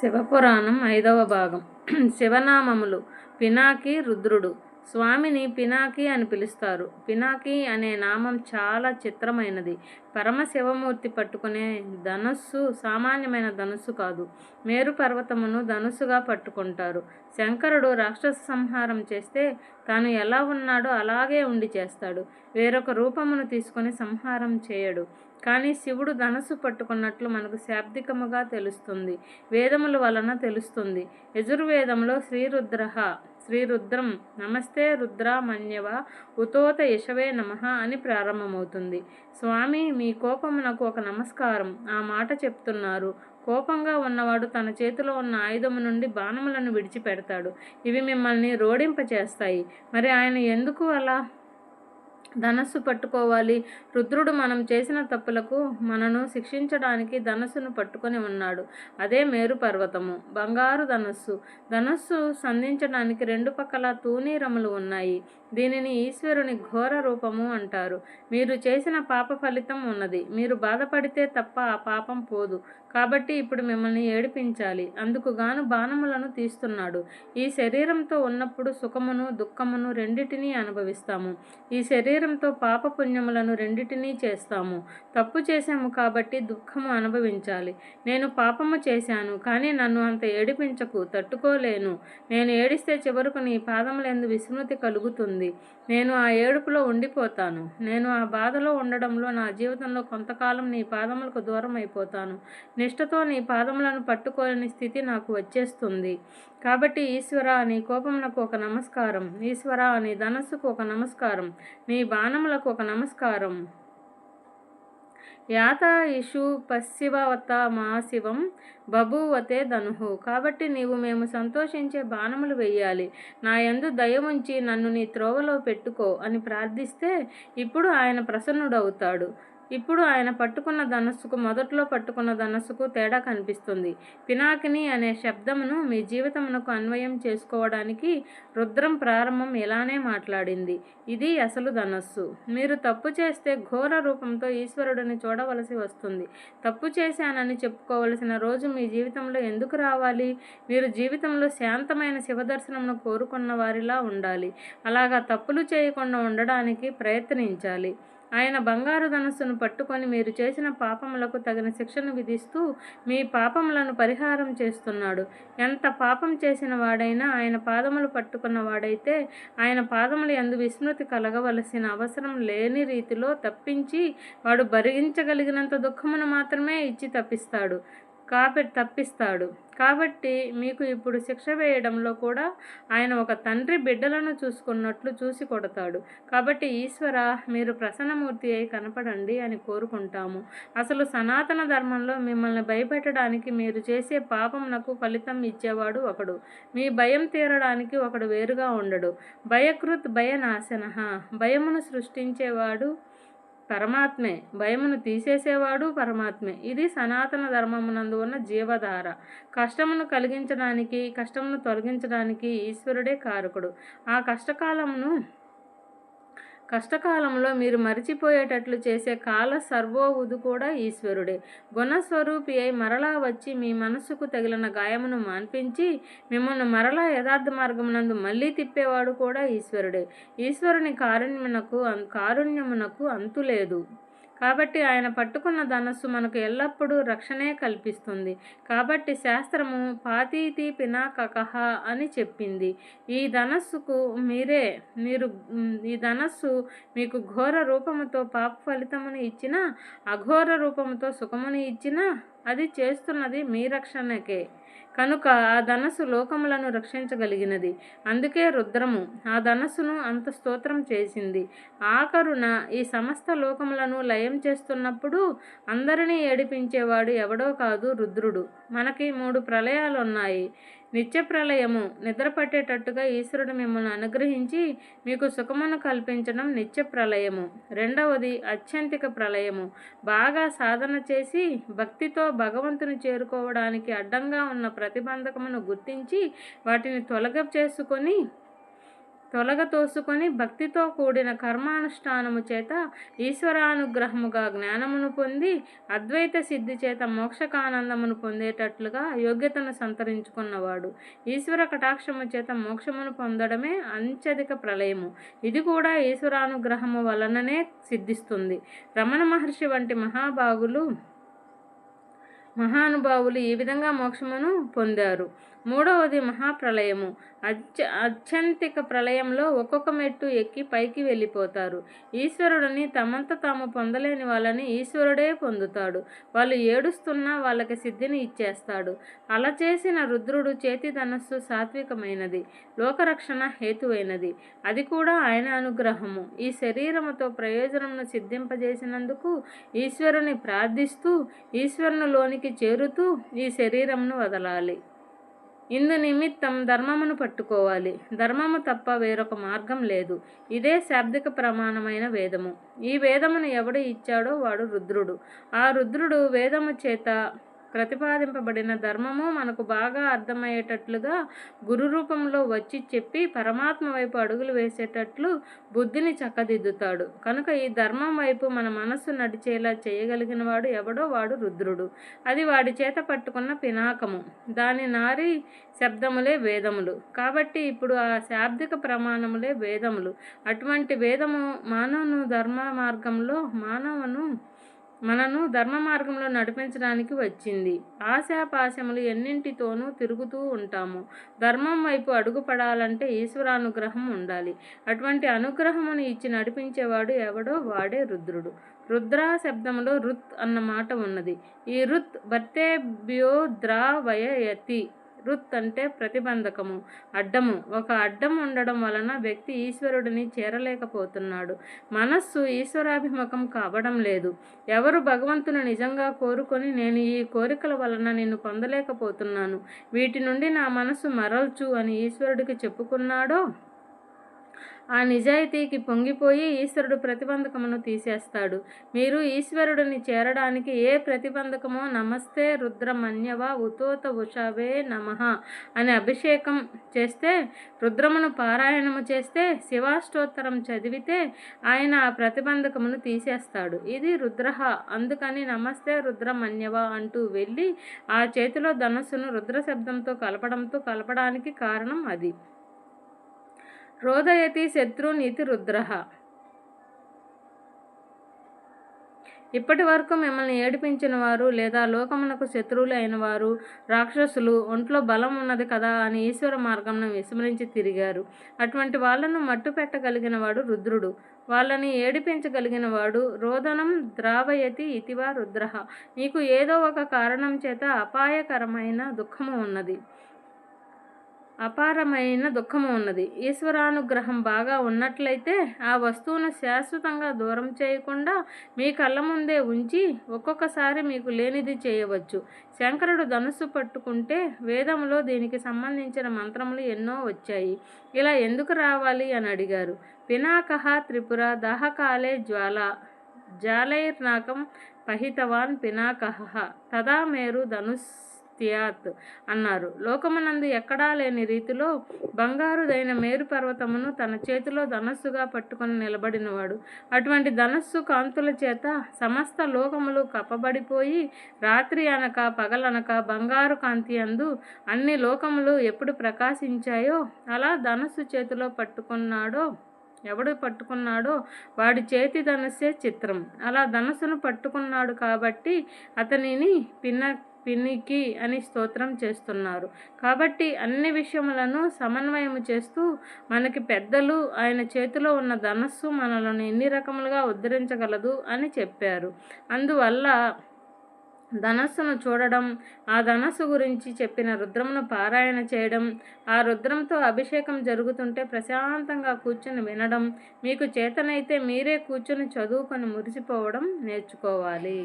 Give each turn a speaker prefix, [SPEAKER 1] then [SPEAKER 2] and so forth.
[SPEAKER 1] శివపురాణం ఐదవ భాగం. శివనామములు పినాకి రుద్రుడు. స్వామిని పినాకి అని పిలుస్తారు. పినాకి అనే నామం చాలా చిత్రమైనది. పరమశివమూర్తి పట్టుకునే ధనుస్సు సామాన్యమైన ధనుస్సు కాదు. మేరు పర్వతమును ధనుస్సుగా పట్టుకుంటారు. శంకరుడు రాక్షస సంహారం చేస్తే తాను ఎలా ఉన్నాడో అలాగే ఉండి చేస్తాడు. వేరొక రూపమును తీసుకొని సంహారం చేయడు. కానీ శివుడు ధనస్సు పట్టుకున్నట్లు మనకు శాబ్దికముగా తెలుస్తుంది. వేదముల వలన తెలుస్తుంది. యజుర్వేదంలో శ్రీరుద్ర శ్రీరుద్రం నమస్తే రుద్రామన్యవ ఉతోత యశవే నమ అని ప్రారంభమవుతుంది. స్వామి మీ కోపమునకు ఒక నమస్కారం. ఆ మాట చెప్తున్నారు. కోపంగా ఉన్నవాడు తన చేతిలో ఉన్న ఆయుధము నుండి బాణములను విడిచిపెడతాడు. ఇవి మిమ్మల్ని రోడింపచేస్తాయి. మరి ఆయన ఎందుకు అలా? ధనస్సు పట్టుకోవాలి. రుద్రుడు మనం చేసిన తప్పులకు మనను శిక్షించడానికి ధనస్సును పట్టుకొని ఉన్నాడు. అదే మేరు పర్వతము. బంగారు ధనస్సు. ధనస్సు సంధించడానికి రెండు పక్కల తూనీరములు ఉన్నాయి. దీనిని ఈశ్వరుని ఘోర రూపము అంటారు. మీరు చేసిన పాప ఫలితం ఉన్నది. మీరు బాధపడితే తప్ప ఆ పాపం పోదు. కాబట్టి ఇప్పుడు మిమ్మల్ని ఏడిపించాలి. అందుకు గాను బాణములను తీస్తున్నాడు. ఈ శరీరంతో ఉన్నప్పుడు సుఖమును దుఃఖమును రెండిటినీ అనుభవిస్తాము. ఈ శరీరం పాప పుణ్యములను రెండిటినీ చేస్తాము. తప్పు చేశాము కాబట్టి దుఃఖము అనుభవించాలి. నేను పాపము చేశాను కానీ నన్ను అంత ఏడిపించకు తట్టుకోలేను. నేను ఏడిస్తే చివరకు నీ పాదములందు విస్మృతి కలుగుతుంది. నేను ఆ ఏడుపులో ఉండిపోతాను. నేను ఆ బాధలో ఉండడంలో నా జీవితంలో కొంతకాలం నీ పాదములకు దూరం అయిపోతాను నిష్ఠతో నీ పాదములను పట్టుకోలేని స్థితి నాకు వచ్చేస్తుంది. కాబట్టి ఈశ్వర నీ కోపములకు ఒక నమస్కారం. ఈశ్వర నీ ధనస్సుకు ఒక నమస్కారం. నీ బాణములకు ఒక నమస్కారం. యాత ఇషు పశ్చివత మహాశివం బభూవతే ధనుహు కాబట్టి నీవు మేము సంతోషించే బాణములు వెయ్యాలి. నా యందు దయ ఉంచి నన్ను నీ త్రోవలో పెట్టుకో అని ప్రార్థిస్తే ఇప్పుడు ఆయన ప్రసన్నుడవుతాడు. ఇప్పుడు ఆయన పట్టుకున్న ధనస్సుకు మొదట్లో పట్టుకున్న ధనస్సుకు తేడా కనిపిస్తుంది. పినాకిని అనే శబ్దమును మీ జీవితమునకు అన్వయం చేసుకోవడానికి రుద్రం ప్రారంభం ఇలానే మాట్లాడింది. ఇది అసలు ధనస్సు. మీరు తప్పు చేస్తే ఘోర రూపంతో ఈశ్వరుడిని చూడవలసి వస్తుంది. తప్పు చేశానని చెప్పుకోవలసిన రోజు మీ జీవితంలో ఎందుకు రావాలి? మీరు జీవితంలో శాంతమైన శివదర్శనమును కోరుకున్న వారిలా ఉండాలి. అలాగా తప్పులు చేయకుండా ఉండడానికి ప్రయత్నించాలి. ఆయన బంగారు ధనస్సును పట్టుకొని మీరు చేసిన పాపములకు తగిన శిక్షను విధిస్తూ మీ పాపములను పరిహారం చేస్తున్నాడు. ఎంత పాపం చేసిన వాడైనా ఆయన పాదములు పట్టుకున్న వాడైతే ఆయన పాదములు ఎందు విస్మృతి కలగవలసిన అవసరం లేని రీతిలో తప్పించి వాడు భరించగలిగినంత దుఃఖమును మాత్రమే ఇచ్చి తప్పిస్తాడు. కాబట్టి తప్పిస్తాడు. కాబట్టి మీకు ఇప్పుడు శిక్ష వేయడంలో కూడా ఆయన ఒక తండ్రి బిడ్డలను చూసుకున్నట్లు చూసి కొడతాడు. కాబట్టి ఈశ్వర మీరు ప్రసన్నమూర్తి అయి కనపడండి అని కోరుకుంటాము. అసలు సనాతన ధర్మంలో మిమ్మల్ని భయపెట్టడానికి మీరు చేసే పాపంనకు ఫలితం ఇచ్చేవాడు ఒకడు. మీ భయం తీరడానికి ఒకడు వేరుగా ఉండడు. భయకృత్ భయనాశన. భయమును సృష్టించేవాడు పరమాత్మే. భయమును తీసేసేవాడు పరమాత్మే. ఇది సనాతన ధర్మమునందు ఉన్న జీవధార. కష్టమును కలిగించడానికి కష్టమును తొలగించడానికి ఈశ్వరుడే కారకుడు. ఆ కష్టకాలమును కష్టకాలంలో మీరు మరిచిపోయేటట్లు చేసే కాల సర్వోవుదు కూడా ఈశ్వరుడే. గుణస్వరూపి అయి మరలా వచ్చి మీ మనస్సుకు తగిలిన గాయమును మాన్పించి మిమ్మల్ని మరలా యథార్థ మార్గమునందు మళ్ళీ తిప్పేవాడు కూడా ఈశ్వరుడే. ఈశ్వరుని కారుణ్యమునకు కారుణ్యమునకు అంతులేదు. కాబట్టి ఆయన పట్టుకున్న ధనస్సు మనకు ఎల్లప్పుడూ రక్షణే కల్పిస్తుంది. కాబట్టి శాస్త్రము పాతీతి పినాకకహ అని చెప్పింది. ఈ ధనస్సుకు మీరే మీరు ఈ ధనస్సు మీకు ఘోర రూపముతో పాప ఫలితముని ఇచ్చినా అఘోర రూపముతో సుఖముని ఇచ్చినా అది చేస్తున్నది మీ రక్షణకే. కనుక ఆ ధనస్సు లోకములను రక్షించగలిగినది. అందుకే రుద్రము ఆ ధనస్సును అంత స్తోత్రం చేసింది. ఆఖరున ఈ సమస్త లోకములను లయం చేస్తున్నప్పుడు అందరినీ ఏడిపించేవాడు ఎవడో కాదు రుద్రుడు. మనకి మూడు ప్రళయాలు ఉన్నాయి నిత్య ప్రళయము నిద్రపట్టేటట్టుగా ఈశ్వరుడు మిమ్మల్ని అనుగ్రహించి మీకు సుఖమును కల్పించడం నిత్య ప్రళయము. రెండవది అత్యంతిక ప్రళయము. బాగా సాధన చేసి భక్తితో భగవంతుని చేరుకోవడానికి అడ్డంగా ఉన్న ప్రతిబంధకమును గుర్తించి వాటిని తొలగ చేసుకొని తొలగ తోసుకొని భక్తితో కూడిన కర్మానుష్ఠానము చేత ఈశ్వరానుగ్రహముగా జ్ఞానమును పొంది అద్వైత సిద్ధి చేత మోక్షకానందమును పొందేటట్లుగా యోగ్యతను సంతరించుకున్నవాడు. ఈశ్వర కటాక్షము చేత మోక్షమును పొందడమే అంత్యధిక ప్రళయము. ఇది కూడా ఈశ్వరానుగ్రహము వలననే సిద్ధిస్తుంది. రమణ మహర్షి వంటి మహాభాగులు మహానుభావులు ఈ విధంగా మోక్షమును పొందారు? మూడవది మహాప్రళయము అత్య అత్యంతిక ప్రళయంలో ఒక్కొక్క మెట్టు ఎక్కి పైకి వెళ్ళిపోతారు. ఈశ్వరుడిని తమంత తాము పొందలేని వాళ్ళని ఈశ్వరుడే పొందుతాడు. వాళ్ళు ఏడుస్తున్నా వాళ్ళకి సిద్ధిని ఇచ్చేస్తాడు. అలా చేసిన రుద్రుడు చేతి ధనస్సు సాత్వికమైనది. లోకరక్షణ హేతువైనది. అది కూడా ఆయన అనుగ్రహము. ఈ శరీరముతో ప్రయోజనమును సిద్ధింపజేసినందుకు ఈశ్వరుని ప్రార్థిస్తూ ఈశ్వరునిలోనికి చేరుతూ ఈ శరీరంను వదలాలి. ఇందు నిమిత్తం ధర్మమును పట్టుకోవాలి. ధర్మము తప్ప వేరొక మార్గం లేదు. ఇదే శాబ్దిక ప్రమాణమైన వేదము. ఈ వేదమును ఎవడు ఇచ్చాడో వాడు రుద్రుడు. ఆ రుద్రుడు వేదము చేత ప్రతిపాదింపబడిన ధర్మము మనకు బాగా అర్థమయ్యేటట్లుగా గురు రూపంలో వచ్చి చెప్పి పరమాత్మ వైపు అడుగులు వేసేటట్లు బుద్ధిని చక్కదిద్దుతాడు. కనుక ఈ ధర్మం వైపు మన మనస్సు నడిచేలా చేయగలిగిన వాడు ఎవడో వాడు రుద్రుడు. అది వాడి చేత పట్టుకున్న పినాకము. దాని నారి శబ్దములే వేదములు. కాబట్టి ఇప్పుడు ఆ శాబ్దిక ప్రమాణములే వేదములు. అటువంటి వేదము మానవును ధర్మ మార్గంలో మానవును మనను ధర్మ మార్గంలో నడిపించడానికి వచ్చింది. ఆశాపాశములు ఎన్నింటితోనూ తిరుగుతూ ఉంటాము. ధర్మం వైపు అడుగుపడాలంటే ఈశ్వరానుగ్రహం ఉండాలి. అటువంటి అనుగ్రహమును ఇచ్చి నడిపించేవాడు ఎవడో వాడే రుద్రుడు. రుద్ర శబ్దంలో రుత్ అన్న మాట ఉన్నది. ఈ రుత్ భర్తేభ్యో ద్రావయతి రుత్ అంటే ప్రతిబంధకము అడ్డము. ఒక అడ్డం ఉండడం వలన వ్యక్తి ఈశ్వరుడిని చేరలేకపోతున్నాడు. మనస్సు ఈశ్వరాభిముఖం కావడం లేదు. ఎవరు భగవంతుని నిజంగా కోరుకొని నేను ఈ కోరికల వలన నిన్ను పొందలేకపోతున్నాను. వీటి నుండి నా మనస్సు మరల్చు అని ఈశ్వరుడికి చెప్పుకున్నాడో? ఆ నిజాయితీకి పొంగిపోయి ఈశ్వరుడు ప్రతిబంధకమును తీసేస్తాడు. మీరు ఈశ్వరుడిని చేరడానికి ఏ ప్రతిబంధకమో నమస్తే రుద్రమన్యవ ఉతోత ఉషావే నమ అని అభిషేకం చేస్తే రుద్రమును పారాయణము చేస్తే శివాష్టోత్తరం చదివితే ఆయన ఆ ప్రతిబంధకమును తీసేస్తాడు. ఇది రుద్రహ అందుకని నమస్తే రుద్రమన్యవ అంటూ వెళ్ళి ఆ చేతిలో ధనస్సును రుద్ర శబ్దంతో కలపడంతో కలపడానికి కారణం అది. రోదయతి శత్రునీతి రుద్ర. ఇప్పటి వరకు మిమ్మల్ని ఏడిపించిన వారు లేదా లోకమునకు శత్రువులు అయిన వారు రాక్షసులు ఒంట్లో బలం ఉన్నది కదా అని ఈశ్వర మార్గంను విస్మరించి తిరిగారు. అటువంటి వాళ్ళను మట్టు పెట్టగలిగిన వాడు రుద్రుడు. వాళ్ళని ఏడిపించగలిగిన వాడు రోదనం ద్రావయతి ఇతివా రుద్ర. నీకు ఏదో ఒక కారణం చేత అపాయకరమైన దుఃఖము ఉన్నది. అపారమైన దుఃఖము ఉన్నది. ఈశ్వరానుగ్రహం బాగా ఉన్నట్లయితే ఆ వస్తువును శాశ్వతంగా దూరం చేయకుండా మీ కళ్ళ ముందే ఉంచి ఒక్కొక్కసారి మీకు లేనిది చేయవచ్చు. శంకరుడు ధనుస్సు పట్టుకుంటే వేదంలో దీనికి సంబంధించిన మంత్రములు ఎన్నో వచ్చాయి. ఇలా ఎందుకు రావాలి అని అడిగారు. పినాకహ త్రిపుర దహకాలే జ్వాల జాలైర్నాకం పహితవాన్ పినాకహ. తదా మేరు ధనుస్ త్యాత్ అన్నారు. లోకమునందు ఎక్కడా లేని రీతిలో బంగారుదైన మేరు పర్వతమును తన చేతిలో ధనస్సుగా పట్టుకొని నిలబడినవాడు. అటువంటి ధనస్సు కాంతుల చేత సమస్త లోకములు కప్పబడిపోయి రాత్రి అనక పగలనక బంగారు కాంతి అందు అన్ని లోకములు ఎప్పుడు ప్రకాశించాయో అలా ధనస్సు చేతిలో పట్టుకున్నాడో ఎవడు పట్టుకున్నాడో వాడి చేతి ధనస్సే చిత్రం. అలా ధనస్సును పట్టుకున్నాడు కాబట్టి అతనిని పిన్న వినికి అని స్తోత్రం చేస్తున్నారు. కాబట్టి అన్ని విషయములను సమన్వయము చేస్తూ మనకి పెద్దలు ఆయన చేతిలో ఉన్న ధనస్సు మనలను ఎన్ని రకములుగా ఉద్ధరించగలదు అని చెప్పారు. అందువల్ల ధనస్సును చూడడం ఆ ధనస్సు గురించి చెప్పిన రుద్రమును పారాయణ చేయడం ఆ రుద్రంతో అభిషేకం జరుగుతుంటే ప్రశాంతంగా కూర్చుని వినడం మీకు చేతనైతే మీరే కూర్చుని చదువుకొని మురిసిపోవడం నేర్చుకోవాలి.